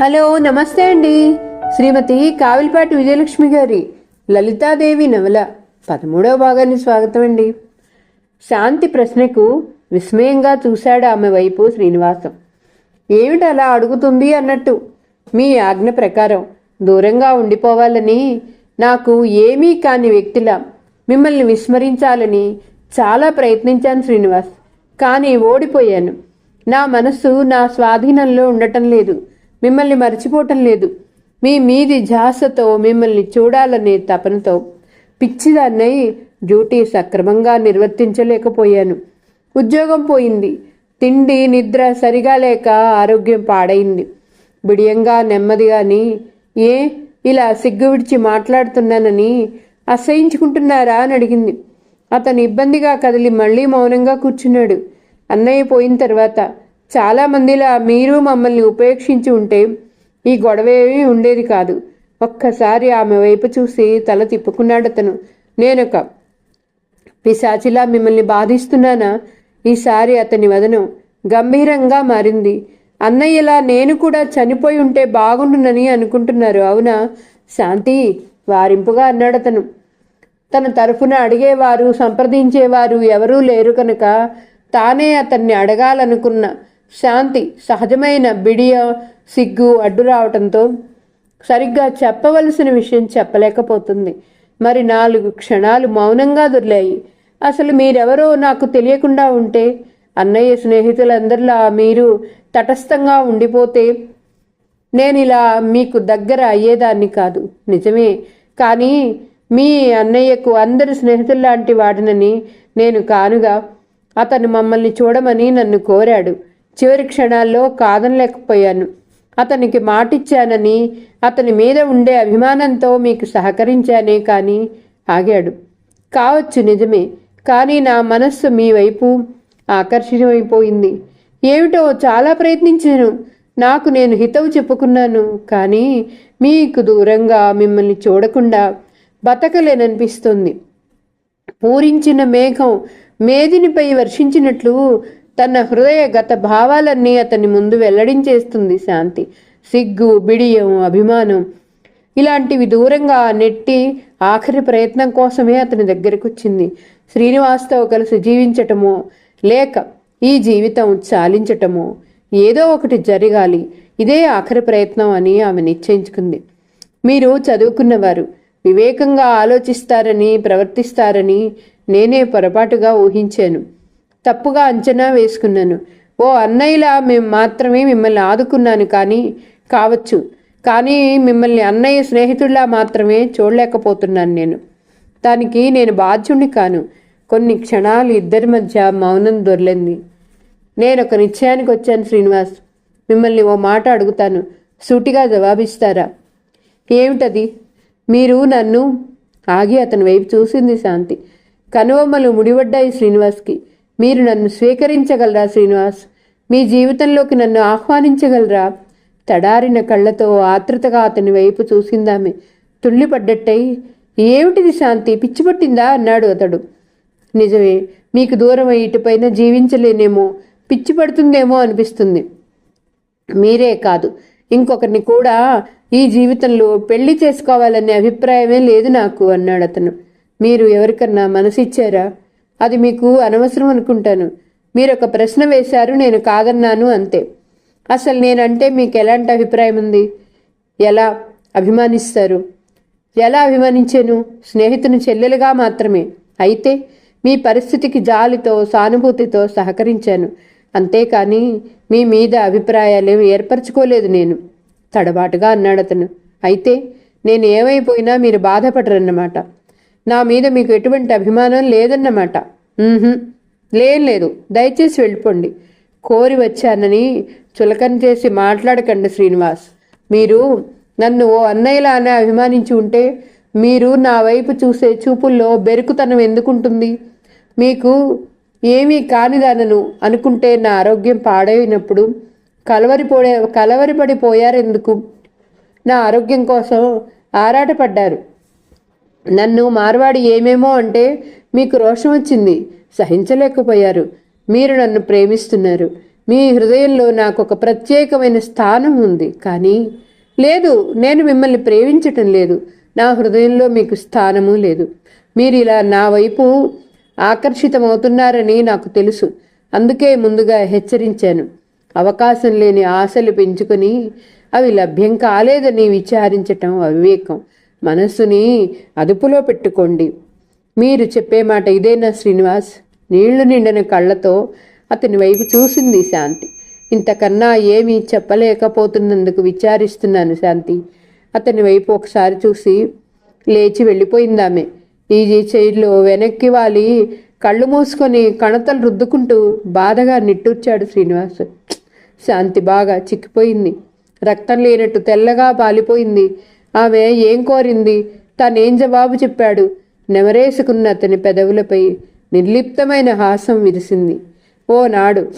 Hello నమస్తే అండి. శ్రీమతి కావిలిపాటి విజయలక్ష్మి గారి లలితాదేవి నవల పదమూడవ భాగాన్ని స్వాగతం అండి. శాంతి ప్రశ్నకు విస్మయంగా చూశాడు ఆమె వైపు శ్రీనివాసం. ఏమిటి అలా అడుగుతుంది అన్నట్టు మీ ఆజ్ఞ ప్రకారం దూరంగా ఉండిపోవాలని నాకు ఏమీ కాని వ్యక్తిలా మిమ్మల్ని విస్మరించాలని చాలా ప్రయత్నించాను శ్రీనివాస్. కానీ ఓడిపోయాను. నా మనస్సు నా స్వాధీనంలో ఉండటం లేదు. మిమ్మల్ని మర్చిపోవటం లేదు. మీ మీది ఝాసతో మిమ్మల్ని చూడాలనే తపనతో పిచ్చిదాన్నై డ్యూటీ సక్రమంగా నిర్వర్తించలేకపోయాను. ఉద్యోగం పోయింది. తిండి నిద్ర సరిగా లేక ఆరోగ్యం పాడైంది. బిడియంగా నెమ్మదిగాని ఏ ఇలా సిగ్గు విడిచి మాట్లాడుతున్నానని అసహించుకుంటున్నారా అని అడిగింది. అతను ఇబ్బందిగా కదిలి మళ్ళీ మౌనంగా కూర్చున్నాడు. అన్నయ్య పోయిన తర్వాత చాలామందిలా మీరు మమ్మల్ని ఉపేక్షించి ఉంటే ఈ గొడవేమీ ఉండేది కాదు. ఒక్కసారి ఆమె వైపు చూసి తల తిప్పుకున్నాడు అతను. నేనొక పిశాచిలా మిమ్మల్ని బాధిస్తున్నానా? ఈసారి అతని వదనం గంభీరంగా మారింది. అన్నయ్యలా నేను కూడా చనిపోయి ఉంటే బాగుండునని అనుకుంటున్నారు అవునా? శాంతి వారింపుగా అన్నాడు అతను. తన తరఫున అడిగేవారు సంప్రదించేవారు ఎవరూ లేరు కనుక తానే అతన్ని అడగాలనుకున్న. శాంతి సహజమైన బిడియ సిగ్గు అడ్డు రావటంతో సరిగ్గా చెప్పవలసిన విషయం చెప్పలేకపోతుంది. మరి నాలుగు క్షణాలు మౌనంగా దొర్లాయి. అసలు మీరెవరో నాకు తెలియకుండా ఉంటే అన్నయ్య స్నేహితులందరిలా మీరు తటస్థంగా ఉండిపోతే నేను ఇలా మీకు దగ్గర అయ్యేదాన్ని కాదు. నిజమే. కానీ మీ అన్నయ్యకు అందరి స్నేహితుల్లాంటి వాడినని నేను కానుగా అతను మమ్మల్ని చూడమని నన్ను కోరాడు. చివరి క్షణాల్లో కాదనలేకపోయాను. అతనికి మాటిచ్చానని అతని మీద ఉండే అభిమానంతో మీకు సహకరించానే కానీ ఆగాడు. కావచ్చు నిజమే కానీ నా మనస్సు మీ వైపు ఆకర్షణమైపోయింది ఏమిటో చాలా ప్రయత్నించాను. నాకు నేను హితవు చెప్పుకున్నాను కానీ మీకు దూరంగా మిమ్మల్ని చూడకుండా బతకలేననిపిస్తుంది. పూరించిన మేఘం మేదినిపై వర్షించినట్లు తన హృదయ గత భావాలన్నీ అతని ముందు వెల్లడించేస్తుంది శాంతి. సిగ్గు బిడియం అభిమానం ఇలాంటివి దూరంగా నెట్టి ఆఖరి ప్రయత్నం కోసమే అతని దగ్గరకు వచ్చింది శ్రీనివాస్తో కలిసి జీవించటమో లేక ఈ జీవితం చాలించటమో ఏదో ఒకటి జరగాలి. ఇదే ఆఖరి ప్రయత్నం అని ఆమె నిశ్చయించుకుంది. మీరు చదువుకున్నవారు వివేకంగా ఆలోచిస్తారని ప్రవర్తిస్తారని నేనే పొరపాటుగా ఊహించాను. తప్పుగా అంచనా వేసుకున్నాను. ఓ అన్నయ్యలా మేము మాత్రమే మిమ్మల్ని ఆదుకున్నాను కానీ కావచ్చు. కానీ మిమ్మల్ని అన్నయ్య స్నేహితుడిలా మాత్రమే చూడలేకపోతున్నాను నేను. దానికి నేను బాధ్యుణ్ణి కాను. కొన్ని క్షణాలు ఇద్దరి మధ్య మౌనం దొర్లింది. నేను ఒక నిశ్చయానికి వచ్చాను శ్రీనివాస్. మిమ్మల్ని ఓ మాట అడుగుతాను. సూటిగా జవాబిస్తారా? ఏమిటది? మీరు నన్ను ఆగి అతని వైపు చూసింది శాంతి. కనువమ్మలు ముడిపడ్డాయి శ్రీనివాస్కి. మీరు నన్ను స్వీకరించగలరా శ్రీనివాస్? మీ జీవితంలోకి నన్ను ఆహ్వానించగలరా? తడారిన కళ్ళతో ఆతృతగా అతని వైపు చూసిందామె. తుళ్ళిపడ్డట్టయి ఏమిటిది శాంతి? పిచ్చిపట్టిందా అన్నాడు అతడు. నిజమే మీకు దూరం ఇటుపైన జీవించలేనేమో పిచ్చి పడుతుందేమో అనిపిస్తుంది. మీరే కాదు ఇంకొకరిని కూడా ఈ జీవితంలో పెళ్ళి చేసుకోవాలనే అభిప్రాయమే లేదు నాకు అన్నాడు అతను మీరు ఎవరికన్నా మనసిచ్చారా? అది మీకు అనవసరం అనుకుంటాను. మీరు ఒక ప్రశ్న వేశారు నేను కాదన్నాను అంతే. అసలు నేనంటే మీకు ఎలాంటి అభిప్రాయం ఉంది? ఎలా అభిమానిస్తారు? ఎలా అభిమానించాను? స్నేహితుని చెల్లెలుగా మాత్రమే. అయితే మీ పరిస్థితికి జాలితో సానుభూతితో సహకరించాను. అంతేకాని మీ మీద అభిప్రాయాలేమి ఏర్పరచుకోలేదు నేను. తడబాటుగా అన్నాడు అతను అయితే నేను ఏమైపోయినా మీరు బాధపడరన్నమాట. నా మీద మీకు ఎటువంటి అభిమానం లేదన్నమాట. లేం లేదు దయచేసి వెళ్ళిపోండి. కోరి వచ్చానని చులకన చేసి మాట్లాడకండి శ్రీనివాస్. మీరు నన్ను ఓ అన్నయ్యలానే అభిమానించి ఉంటే మీరు నా వైపు చూసే చూపుల్లో బెరుకుతనం ఎందుకుంటుంది? మీకు ఏమీ కానిదానను అనుకుంటే నా ఆరోగ్యం పాడైనప్పుడు కలవరిపోయే కలవరిపడిపోయారెందుకు? నా ఆరోగ్యం కోసం ఆరాటపడ్డారు. నన్ను మార్వాడి ఏమేమో అంటే మీకు రోషం వచ్చింది. సహించలేకపోయారు. మీరు నన్ను ప్రేమిస్తున్నారు. మీ హృదయంలో నాకు ఒక ప్రత్యేకమైన స్థానం ఉంది. కానీ లేదు నేను మిమ్మల్ని ప్రేమించటం లేదు. నా హృదయంలో మీకు స్థానము లేదు. మీరు ఇలా నా వైపు ఆకర్షితమవుతున్నారని నాకు తెలుసు. అందుకే ముందుగా హెచ్చరించాను. అవకాశం లేని ఆశలు పెంచుకొని అవి లభ్యం కాలేదని విచారించటం అవివేకం. మనస్సుని అదుపులో పెట్టుకోండి. మీరు చెప్పే మాట ఇదేనా శ్రీనివాస్? నీళ్ళు నిండిన కళ్ళతో అతని వైపు చూసింది శాంతి. ఇంతకన్నా ఏమీ చెప్పలేకపోతున్నందుకు విచారిస్తున్నాను శాంతి. అతని వైపు ఒకసారి చూసి లేచి వెళ్ళిపోయిందామె ఈజీ చైర్లో వెనక్కి వాలి కళ్ళు మూసుకొని కణతలు రుద్దుకుంటూ బాధగా నిట్టూర్చాడు శ్రీనివాస్. శాంతి బాగా చిక్కిపోయింది. రక్తం లేనట్టు తెల్లగా పాలిపోయింది. ఆమె ఏం కోరింది? తానేం జవాబు చెప్పాడు? నెమరేసుకున్న అతని పెదవులపై నిర్లిప్తమైన హాసం విరిసింది. ఓనాడు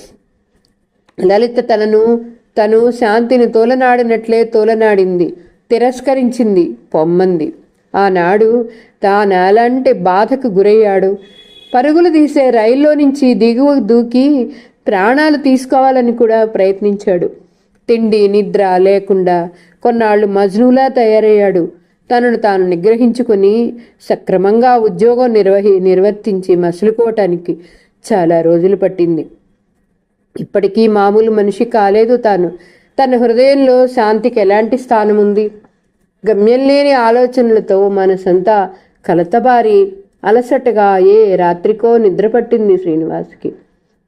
లలిత తనను తను శాంతిని తోలనాడినట్లే తోలనాడింది తిరస్కరించింది పొమ్మంది. ఆనాడు తానెలాంటి బాధకు గురయ్యాడు. పరుగులు తీసే రైల్లో నుంచి దిగువ దూకి ప్రాణాలు తీసుకోవాలని కూడా ప్రయత్నించాడు. తిండి నిద్ర లేకుండా కొన్నాళ్ళు మజ్నులా తయారయ్యాడు. తనను తాను నిగ్రహించుకొని సక్రమంగా ఉద్యోగం నిర్వహి నిర్వర్తించి మసులుకోవటానికి చాలా రోజులు పట్టింది. ఇప్పటికీ మామూలు మనిషి కాలేదు తాను. తన హృదయంలో శాంతికి ఎలాంటి స్థానం ఉంది? గమ్యం లేని ఆలోచనలతో మనసంతా కలతబారి అలసటగా ఏ రాత్రికో నిద్ర పట్టింది శ్రీనివాస్కి.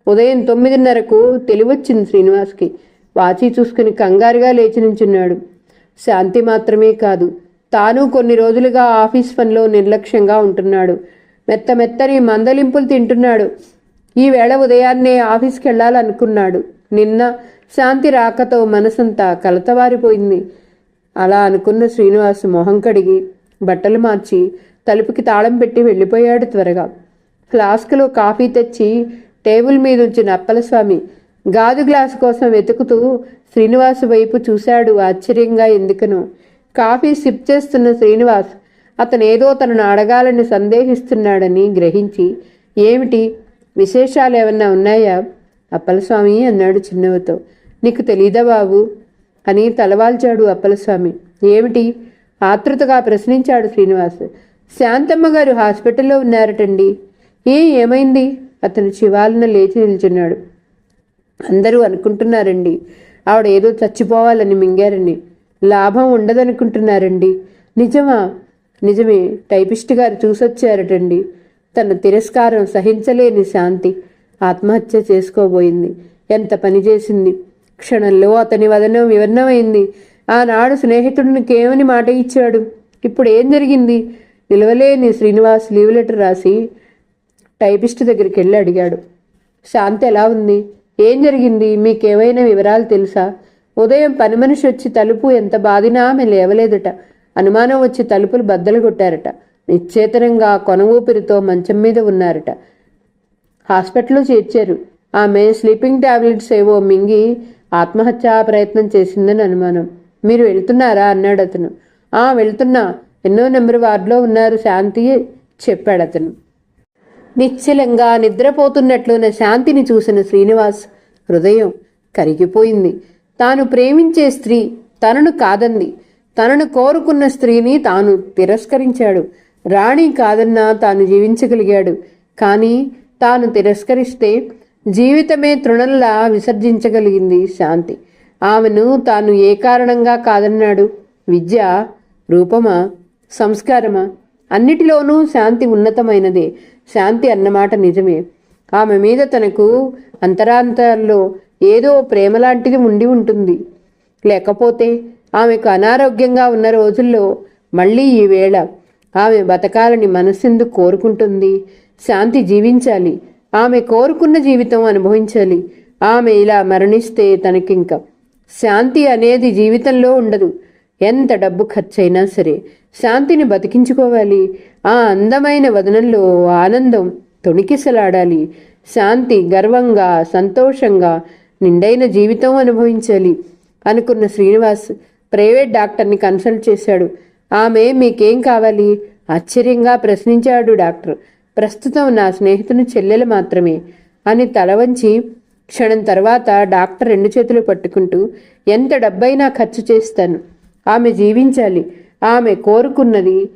ఉదయం తొమ్మిదిన్నరకు తెలివొచ్చింది శ్రీనివాస్కి. వాచి చూసుకుని కంగారుగా లేచి నించున్నాడు శాంతి మాత్రమే కాదు తాను కొన్ని రోజులుగా ఆఫీస్ పనిలో నిర్లక్ష్యంగా ఉంటున్నాడు. మెత్త మెత్తని మందలింపులు తింటున్నాడు. ఈవేళ ఉదయాన్నే ఆఫీస్కి వెళ్ళాలనుకున్నాడు నిన్న శాంతి రాకతో మనసంతా కలతవారిపోయింది. అలా అనుకున్న శ్రీనివాస్ మొహం కడిగి బట్టలు మార్చి తలుపుకి తాళం పెట్టి వెళ్ళిపోయాడు త్వరగా. ఫ్లాస్క్లో కాఫీ తెచ్చి టేబుల్ మీద ఉంచిన అప్పలస్వామి గాజు గ్లాసు కోసం వెతుకుతూ శ్రీనివాస్ వైపు చూశాడు ఆశ్చర్యంగా ఎందుకనో. కాఫీ సిప్ చేస్తున్న శ్రీనివాస్ అతనేదో తనను అడగాలని సందేహిస్తున్నాడని గ్రహించి ఏమిటి? విశేషాలు ఏమన్నా ఉన్నాయా? అప్పలస్వామి అన్నాడు చిన్నవతో. నీకు తెలీదా బాబు? అని తలవాల్చాడు అప్పలస్వామి. ఏమిటి? ఆతృతగా ప్రశ్నించాడు శ్రీనివాస్. శాంతమ్మ గారు హాస్పిటల్లో ఉన్నారటండి. ఏ ఏమైంది? అతను శివాలను లేచి నిల్చున్నాడు. అందరూ అనుకుంటున్నారండి. ఆవిడ ఏదో చచ్చిపోవాలని మింగారని. లాభం ఉండదనుకుంటున్నారండి. నిజమా? నిజమే. టైపిస్ట్ గారు చూసొచ్చారటండి. తన తిరస్కారం సహించలేని శాంతి. ఆత్మహత్య చేసుకోబోయింది. ఎంత పని చేసింది. క్షణంలో అతని వదనం వివరణమైంది. ఆనాడు స్నేహితుడిని ఏమని మాట ఇచ్చాడు. ఇప్పుడు ఏం జరిగింది? నిలవలేని శ్రీనివాస్ లీవ్ లెటర్ రాసి టైపిస్ట్ దగ్గరికి వెళ్ళి అడిగాడు. శాంతి ఎలా ఉంది? ఏం జరిగింది? మీకేమైనా వివరాలు తెలుసా? ఉదయం పని మనిషి వచ్చి తలుపు ఎంత బాధినా ఆమె లేవలేదట. అనుమానం వచ్చి తలుపులు బద్దలు కొట్టారట. నిశ్చేతనంగా కొన ఊపిరితో మంచం మీద ఉన్నారట. హాస్పిటల్లో చేర్చారు. ఆమె స్లీపింగ్ టాబ్లెట్స్ ఏవో మింగి ఆత్మహత్యా ప్రయత్నం చేసిందని అనుమానం. మీరు వెళ్తున్నారా? అన్నాడు అతను ఆ వెళ్తున్నా. ఎన్నో నెంబర్ వార్డులో ఉన్నారు శాంతి చెప్పాడు అతను నిశ్చలంగా నిద్రపోతున్నట్లున్న శాంతిని చూసిన శ్రీనివాస్ హృదయం కరిగిపోయింది. తాను ప్రేమించే స్త్రీ తనను కాదంది. తనను కోరుకున్న స్త్రీని తాను తిరస్కరించాడు. రాణి కాదన్నా తాను జీవించగలిగాడు. కానీ తాను తిరస్కరిస్తే జీవితమే తృణంలా విసర్జించగలిగింది శాంతి. ఆమెను తాను ఏ కారణంగా కాదన్నాడు? విద్య రూపమా సంస్కారమా? అన్నిటిలోనూ శాంతి ఉన్నతమైనదే. శాంతి అన్నమాట నిజమే. ఆమె మీద తనకు అంతరాంతరాల్లో ఏదో ప్రేమలాంటిది ఉండి ఉంటుంది. లేకపోతే ఆమెకు అనారోగ్యంగా ఉన్న రోజుల్లో మళ్ళీ ఈ వేళ ఆమె బతకాలని మనస్సెందుకు కోరుకుంటుంది? శాంతి జీవించాలి. ఆమె కోరుకున్న జీవితం అనుభవించాలి. ఆమె ఇలా మరణిస్తే తనకింక శాంతి అనేది జీవితంలో ఉండదు. ఎంత డబ్బు ఖర్చైనా సరే. శాంతిని బతికించుకోవాలి. ఆ అందమైన వదనంలో ఆనందం తొణికిసలాడాలి. శాంతి గర్వంగా సంతోషంగా నిండైన జీవితం అనుభవించాలి. అనుకున్న శ్రీనివాస్ ప్రైవేట్ డాక్టర్ని కన్సల్ట్ చేశాడు. ఆమె మీకేం కావాలి? ఆశ్చర్యంగా ప్రశ్నించాడు డాక్టర్. ప్రస్తుతం నా స్నేహితుని చెల్లెలు మాత్రమే అని తల వంచి క్షణం తర్వాత డాక్టర్ రెండు చేతులు పట్టుకుంటూ ఎంత డబ్బైనా ఖర్చు చేస్తాను. ఆమె జీవించాలి. ఆమె కోరుకున్నది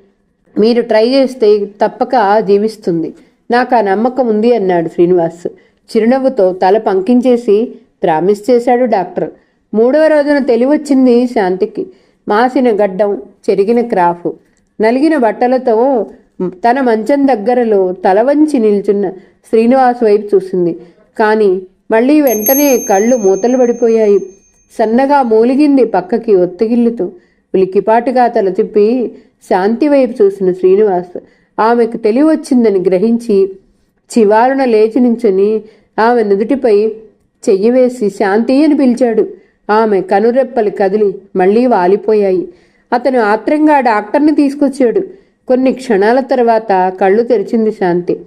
మీరు ట్రై చేస్తే తప్పక జీవిస్తుంది. నాకు ఆ నమ్మకం ఉంది అన్నాడు శ్రీనివాస్. చిరునవ్వుతో తల పంకించేసి ప్రామిస్ చేశాడు డాక్టర్. మూడవ రోజున తెలివచ్చింది శాంతికి. మాసిన గడ్డం చెరిగిన క్రాఫ్. నలిగిన బట్టలతో తన మంచం దగ్గరలో తల వంచి నిల్చున్న శ్రీనివాస్ వైపు చూసింది. కానీ మళ్ళీ వెంటనే కళ్ళు మూతలు పడిపోయాయి. సన్నగా మూలిగింది పక్కకి ఒత్తిగిల్లుతూ. ఉలికిపాటుగా తల తిప్పి శాంతి వైపు చూసిన శ్రీనివాస్ ఆమెకు తెలివచ్చిందని గ్రహించి చివారున లేచి నించుని ఆమె నుదుటిపై చెయ్యి వేసి శాంతి అని పిలిచాడు. ఆమె కనురెప్పలు కదిలి మళ్ళీ వాలిపోయాయి. అతను ఆత్రంగా డాక్టర్ని తీసుకొచ్చాడు. కొన్ని క్షణాల తర్వాత కళ్ళు తెరిచింది శాంతి.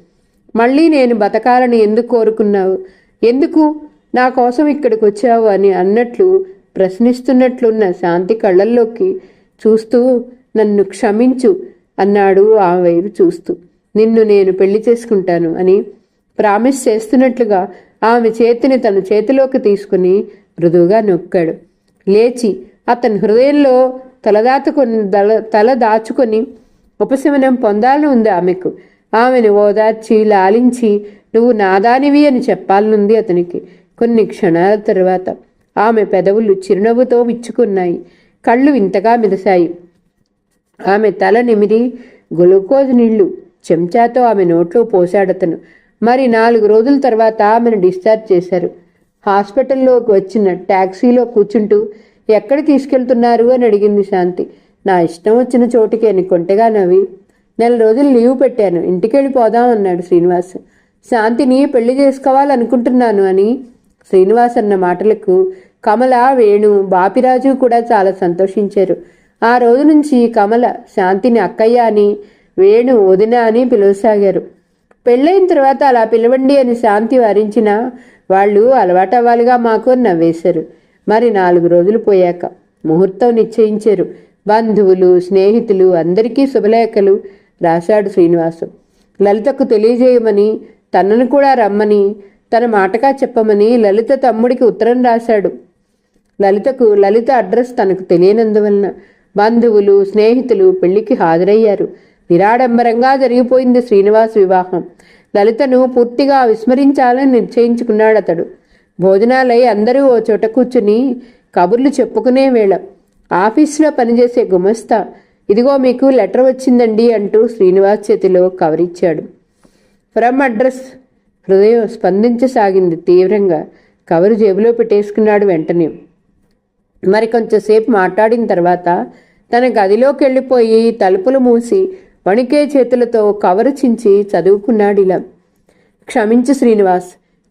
మళ్ళీ నేను బతకాలని ఎందుకు కోరుకున్నావు? ఎందుకు నా కోసం ఇక్కడికి వచ్చావు అని అన్నట్లు ప్రశ్నిస్తున్నట్లున్న శాంతి కళ్ళల్లోకి చూస్తూ నన్ను క్షమించు అన్నాడు ఆ వైపు చూస్తూ. నిన్ను నేను పెళ్ళి చేసుకుంటాను అని ప్రామిస్ చేస్తున్నట్లుగా ఆమె చేతిని తన చేతిలోకి తీసుకుని మృదువుగా నొక్కాడు. లేచి అతని హృదయంలో తలదాచుకొని దల తల దాచుకొని ఉపశమనం పొందాలని ఉంది ఆమెకు. ఆమెను ఓదార్చి లాలించి నువ్వు నాదానివి అని చెప్పాలనుంది అతనికి. కొన్ని క్షణాల తర్వాత ఆమె పెదవులు చిరునవ్వుతో విచ్చుకున్నాయి. కళ్ళు వింతగా మెరిశాయి ఆమె తల నిమిరి గ్లూకోజ్ నీళ్ళు చెంచాతో ఆమె నోట్లో పోశాడతను. మరి నాలుగు రోజుల తర్వాత ఆమెను డిశ్చార్జ్ చేశారు. హాస్పిటల్లోకి వచ్చిన ట్యాక్సీలో కూర్చుంటూ ఎక్కడ తీసుకెళ్తున్నారు? అని అడిగింది శాంతి. నా ఇష్టం వచ్చిన చోటికి అని కొంటగా నవ్వి నెల రోజులు లీవ్ పెట్టాను. ఇంటికెళ్ళి పోదాం అన్నాడు శ్రీనివాస్. శాంతిని పెళ్ళి చేసుకోవాలనుకుంటున్నాను అని శ్రీనివాస్ అన్న మాటలకు కమల వేణు బాపిరాజు కూడా చాలా సంతోషించారు. ఆ రోజు నుంచి కమల శాంతిని అక్కయ్య అని వేణు వదిన అని పిలవసాగారు. పెళ్ళైన తర్వాత అలా పిలవండి అని శాంతి వారించిన వాళ్ళు అలవాటవ్వాలిగా మాకు నవ్వేశారు. మరి నాలుగు రోజులు పోయాక ముహూర్తం నిశ్చయించారు. బంధువులు స్నేహితులు అందరికీ శుభలేఖలు రాశాడు శ్రీనివాసం. లలితకు తెలియజేయమని తనను కూడా రమ్మని తన మాటగా చెప్పమని లలిత తమ్ముడికి ఉత్తరం రాశాడు. లలితకు లలిత అడ్రస్ తనకు తెలియనందువలన బంధువులు స్నేహితులు పెళ్ళికి హాజరయ్యారు. నిరాడంబరంగా జరిగిపోయింది శ్రీనివాస్ వివాహం. లలితను పూర్తిగా విస్మరించాలని నిశ్చయించుకున్నాడు అతడు భోజనాలై అందరూ ఓ చోట కూర్చుని కబుర్లు చెప్పుకునే వేళ ఆఫీసులో పనిచేసే గుమస్తా ఇదిగో మీకు లెటర్ వచ్చిందండి అంటూ శ్రీనివాస్ చేతిలో కవరిచ్చాడు. From address. హృదయం స్పందించసాగింది తీవ్రంగా. కవరు జేబులో పెట్టేసుకున్నాడు వెంటనే. మరి కొంచెంసేపు మాట్లాడిన తర్వాత తన గదిలోకి వెళ్ళిపోయి తలుపులు మూసి వణికే చేతులతో కవరు చించి చదువుకున్నాడు ఇలా. క్షమించు శ్రీనివాస్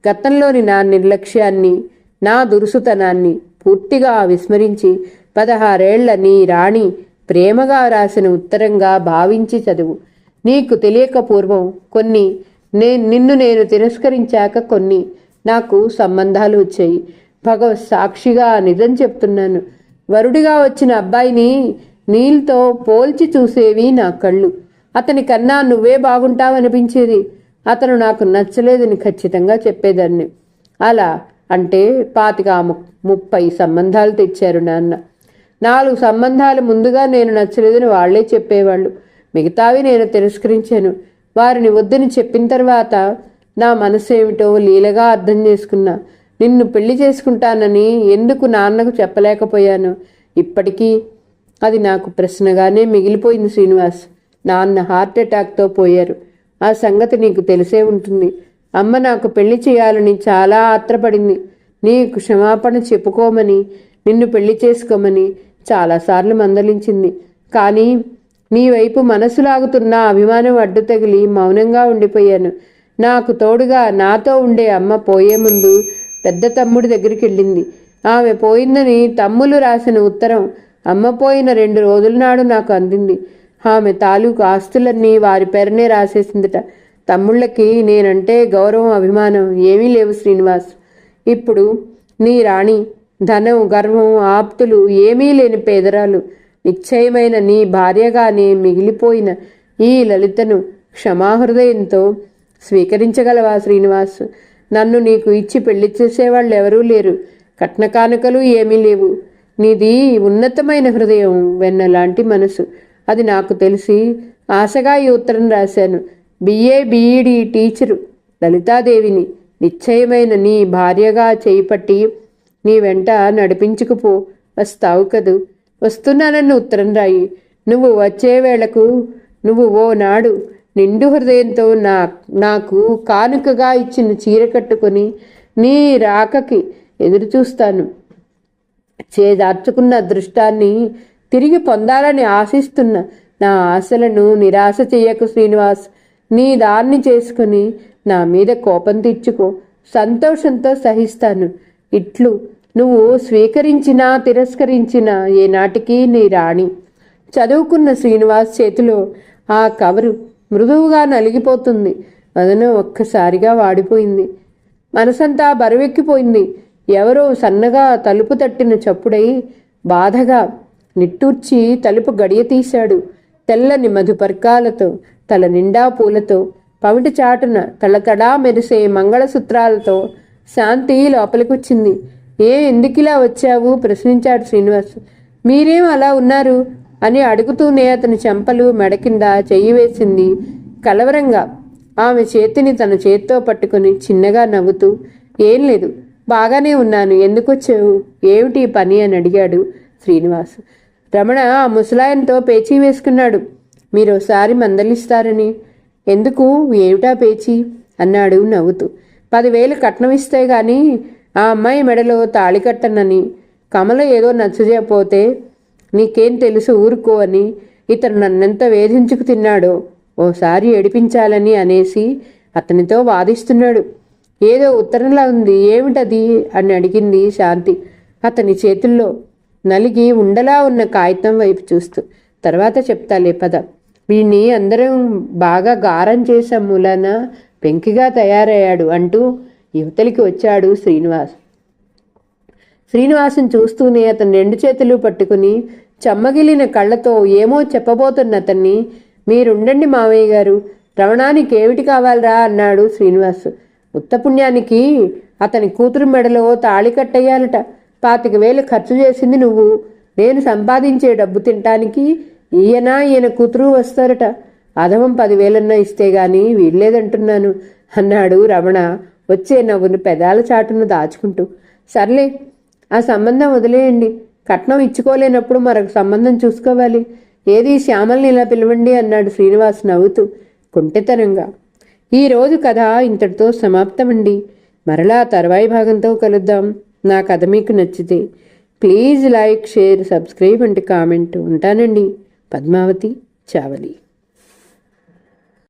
గతంలోని నా నిర్లక్ష్యాన్ని నా దురుసుతనాన్ని పూర్తిగా విస్మరించి పదహారేళ్ళ నీ రాణి ప్రేమగా రాసిన ఉత్తరంగా భావించి చదువు. నీకు తెలియక పూర్వం కొన్ని నే నిన్ను నేను తిరస్కరించాక కొన్ని నాకు సంబంధాలు వచ్చాయి. భగవత్ సాక్షిగా నిజం చెప్తున్నాను. వరుడిగా వచ్చిన అబ్బాయిని నీళ్ళతో పోల్చి చూసేవి నా కళ్ళు. అతని కన్నా నువ్వే బాగుంటావనిపించేది. అతను నాకు నచ్చలేదని ఖచ్చితంగా చెప్పేదాన్ని. అలా అంటే పాతిక ము- ముప్పై సంబంధాలు తెచ్చారు నాన్న. నాలుగు సంబంధాలు ముందుగా నేను నచ్చలేదని వాళ్ళే చెప్పేవాళ్ళు. మిగతావి నేను తిరస్కరించాను. వారిని వద్దని చెప్పిన తర్వాత నా మనసు ఏమిటో లీలగా అర్థం చేసుకున్నా. నిన్ను పెళ్ళి చేసుకుంటానని ఎందుకు నాన్నకు చెప్పలేకపోయాను? ఇప్పటికీ అది నాకు ప్రశ్నగానే మిగిలిపోయింది శ్రీనివాస్. నాన్న హార్ట్ అటాక్తో పోయారు. ఆ సంగతి నీకు తెలిసే ఉంటుంది. అమ్మ నాకు పెళ్ళి చేయాలని చాలా ఆత్రపడింది. నీకు క్షమాపణ చెప్పుకోమని నిన్ను పెళ్ళి చేసుకోమని చాలాసార్లు మందలించింది. కానీ నీ వైపు మనసు లాగుతున్న అభిమానం అడ్డు తగిలి మౌనంగా ఉండిపోయాను. నాకు తోడుగా నాతో ఉండే అమ్మ పోయే ముందు పెద్ద తమ్ముడి దగ్గరికి వెళ్ళింది ఆమె పోయిందని తమ్ములు రాసిన ఉత్తరం అమ్మ పోయిన రెండు రోజుల నాడు నాకు అందింది. ఆమె తాలూకు ఆస్తులన్నీ వారి పేరునే రాసేసిందిట. తమ్ముళ్ళకి నేనంటే గౌరవం అభిమానం ఏమీ లేవు శ్రీనివాస్. ఇప్పుడు నీ రాణి ధనం గర్వం ఆప్తులు ఏమీ లేని పేదరాలు. నిశ్చయమైన నీ భార్యగానే మిగిలిపోయిన ఈ లలితను క్షమాహృదయంతో స్వీకరించగలవా శ్రీనివాస్? నన్ను నీకు ఇచ్చి పెళ్ళి చేసేవాళ్ళు ఎవరూ లేరు. కట్న కానుకలు ఏమీ లేవు. నీది ఉన్నతమైన హృదయం వెన్నలాంటి మనసు. అది నాకు తెలిసి ఆశగా ఈ ఉత్తరం రాశాను. BA BEd teacher. లలితాదేవిని. నిశ్చయమైన నీ భార్యగా చేపట్టి నీ వెంట నడిపించుకుపో. వస్తావు కదూ. వస్తున్నానని ఉత్తరం రాయి. నువ్వు వచ్చే వేళకు నువ్వు ఓ నాడు నిండు హృదయంతో నా నాకు కానుకగా ఇచ్చిన చీర కట్టుకొని నీ రాకకి ఎదురు చూస్తాను. చేదార్చుకున్న అదృష్టాన్ని తిరిగి పొందాలని ఆశిస్తున్న నా ఆశలను నిరాశ చెయ్యకు శ్రీనివాస్. నీ దాన్ని చేసుకుని నా మీద కోపం తెచ్చుకో సంతోషంతో సహిస్తాను. ఇట్లు నువ్వు స్వీకరించినా తిరస్కరించినా ఏనాటికి నీ రాణి. చదువుకున్న శ్రీనివాస్ చేతిలో ఆ కవరు మృదువుగా నలిగిపోతుంది. వదనం ఒక్కసారిగా వాడిపోయింది. మనసంతా బరువెక్కిపోయింది. ఎవరో సన్నగా తలుపు తట్టిన చప్పుడై బాధగా నిట్టూర్చి తలుపు గడియ తీశాడు. తెల్లని మధుపర్కాలతో తల నిండా పూలతో పవిటి చాటున తళతడా మెరిసే మంగళసూత్రాలతో శాంతి లోపలికొచ్చింది. ఏ ఎందుకిలా వచ్చావు? ప్రశ్నించాడు శ్రీనివాస్. మీరేం అలా ఉన్నారు? అని అడుగుతూనే అతని చెంపలు మెడ కింద చెయ్యి వేసింది. కలవరంగా ఆమె చేతిని తన చేత్తో పట్టుకుని చిన్నగా నవ్వుతూ ఏం లేదు బాగానే ఉన్నాను. ఎందుకొచ్చావు? ఏమిటి పని? అని అడిగాడు శ్రీనివాస్. రమణ ఆ ముసలాయనతో పేచీ వేసుకున్నాడు. మీరు ఒకసారి మందలిస్తారని. ఎందుకు? ఏమిటా పేచీ? అన్నాడు నవ్వుతూ. పదివేలు కట్నం ఇస్తే గాని ఆ అమ్మాయి మెడలో తాళి కట్టనని. కమల ఏదో నచ్చజేయపోతే నీకేం తెలుసు ఊరుకో అని ఇతను నన్నెంత వేధించుకు తిన్నాడో ఓసారి ఏడిపించాలని అనేసి అతనితో వాదిస్తున్నాడు. ఏదో ఉత్తరంలా ఉంది ఏమిటది? అని అడిగింది శాంతి. అతని చేతుల్లో నలిగి ఉండలా ఉన్న కాగితం వైపు చూస్తూ. తర్వాత చెప్తాలే పద. వీణ్ణి అందరం బాగా గారం చేశాం మూలాన పెంకిగా తయారయ్యాడు అంటూ యువతలికి వచ్చాడు శ్రీనివాస్. శ్రీనివాసుని చూస్తూనే అతను రెండు చేతులు పట్టుకుని చెమ్మగిలిన కళ్ళతో ఏమో చెప్పబోతున్న అతన్ని మీరుండండి మావయ్య గారు రమణానికి ఏమిటి కావాలరా? అన్నాడు శ్రీనివాస్. ఉత్తపుణ్యానికి అతని కూతురు మెడలో తాళి కట్టేయాలట. పాతిక వేలు ఖర్చు చేసింది నువ్వు. నేను సంపాదించే డబ్బు తినటానికి ఈయన ఈయన కూతురు వస్తారట. అధమం పదివేలన్నా ఇస్తే గాని వీల్లేదంటున్నాను అన్నాడు రమణ వచ్చే నవ్వును పెదాల చాటును దాచుకుంటూ. సర్లే ఆ సంబంధం వదిలేయండి. కట్నం ఇచ్చుకోలేనప్పుడు మరొక సంబంధం చూసుకోవాలి. ఏది శ్యామల్ని ఇలా పిలవండి అన్నాడు శ్రీనివాస్ నవ్వుతూ కుంటితనంగా. ఈరోజు కథ ఇంతటితో సమాప్తమండి. మరలా తర్వాయి భాగంతో కలుద్దాం. నా కథ మీకు నచ్చితే please like share subscribe and comment ఉంటానండి. పద్మావతి చావలి.